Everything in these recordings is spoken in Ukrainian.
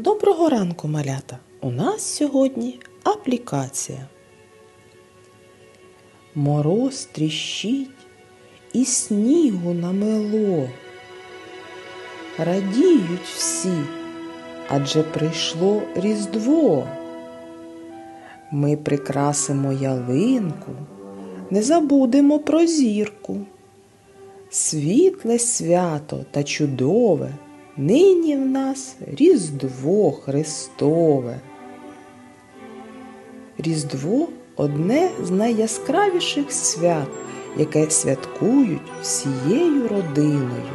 Доброго ранку, малята! У нас сьогодні аплікація. Мороз тріщить і снігу намело. Радіють всі, адже прийшло Різдво. Ми прикрасимо ялинку, не забудемо про зірку. Світле свято та чудове, нині в нас Різдво Христове. Різдво одне з найяскравіших свят, яке святкують всією родиною.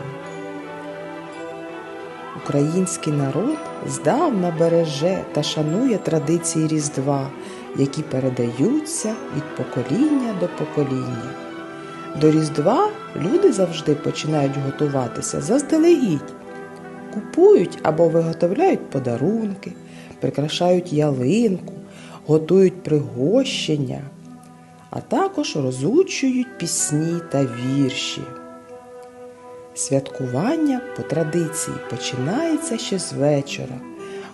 Український народ здавна береже та шанує традиції Різдва, які передаються від покоління до покоління. До Різдва люди завжди починають готуватися заздалегідь. Купують або виготовляють подарунки, прикрашають ялинку, готують пригощення, а також розучують пісні та вірші. Святкування по традиції починається ще з вечора,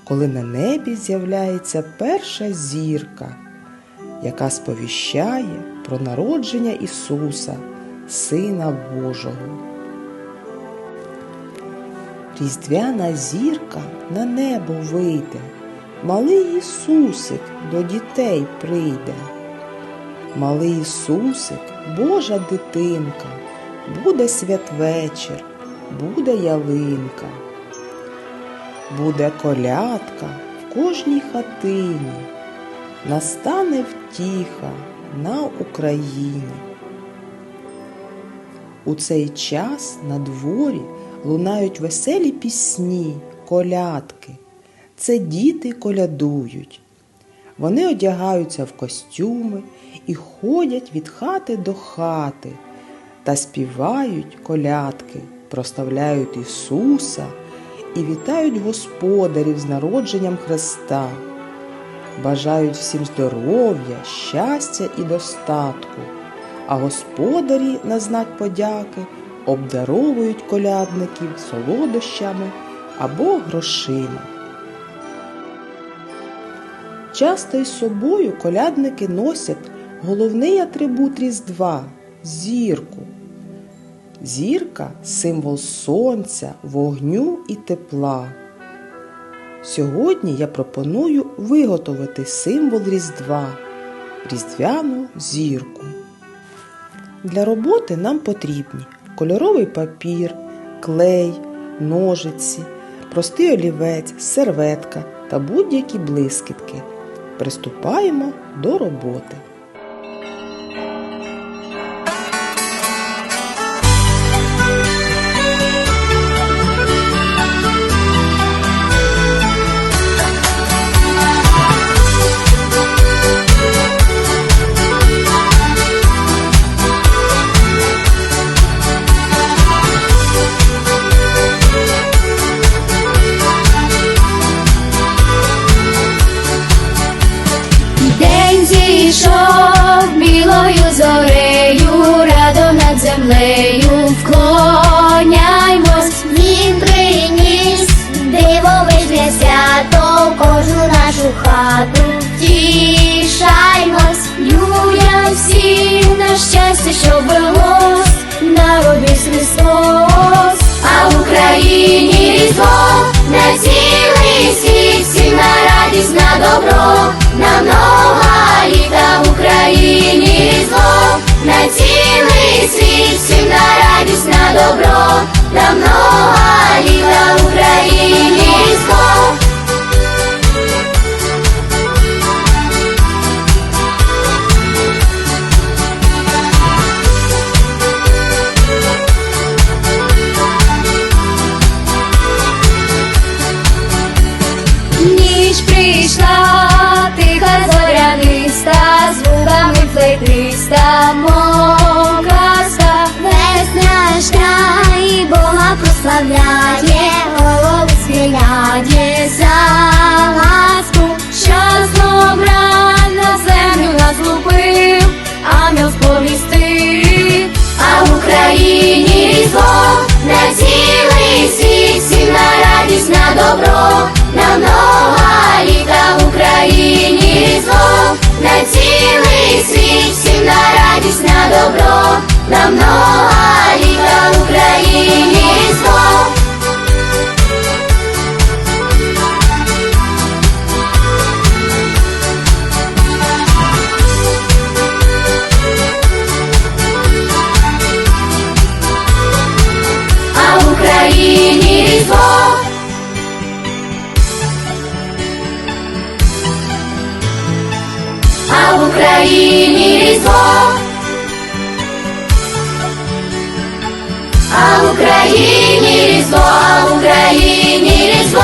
коли на небі з'являється перша зірка, яка сповіщає про народження Ісуса, Сина Божого. Різдвяна зірка на небо вийде, малий Ісусик до дітей прийде. Малий Ісусик, Божа дитинка, буде святвечір, буде ялинка, буде колядка в кожній хатині, настане втіха на Україні. У цей час на дворі лунають веселі пісні, колядки. Це діти колядують. Вони одягаються в костюми і ходять від хати до хати та співають колядки, проставляють Ісуса і вітають господарів з народженням Христа. Бажають всім здоров'я, щастя і достатку, а господарі на знак подяки обдаровують колядників солодощами або грошима. Часто із собою колядники носять головний атрибут Різдва зірку. Зірка символ сонця, вогню і тепла. Сьогодні я пропоную виготовити символ Різдва різдвяну зірку. Для роботи нам потрібні кольоровий папір, клей, ножиці, простий олівець, серветка та будь-які блискітки. Приступаємо до роботи. День білою зорею, радо над землею вклоняймось. Він приніс дивовижне свято, в кожну нашу хату тішаймось. Людям всім на щастя, що велось, народився Христос, а в Україні різдво на цілий світ, всім на радість, на добро, на много літа в Україні різдво, на цілий світ, всім на радість, на добро, на добро, на Різдво,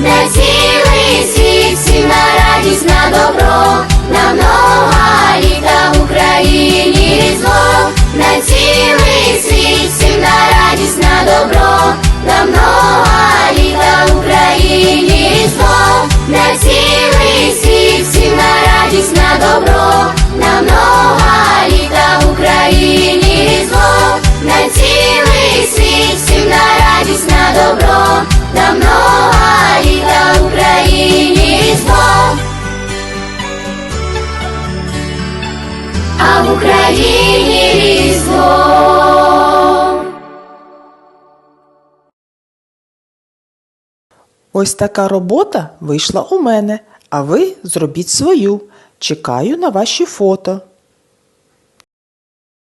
на цілий світ, всім на радість, на добро, на много літа в Україні. Різдво, на цілий світ, всім на радість, на добро, на много літа в Україні. Різдво, на цілий світ, всім на радість, на добро, на много літа в Україні. Різдво, на цілий світ, всім на радість, на добро, Україні Різдво. Ось така робота вийшла у мене, а ви зробіть свою. Чекаю на ваші фото.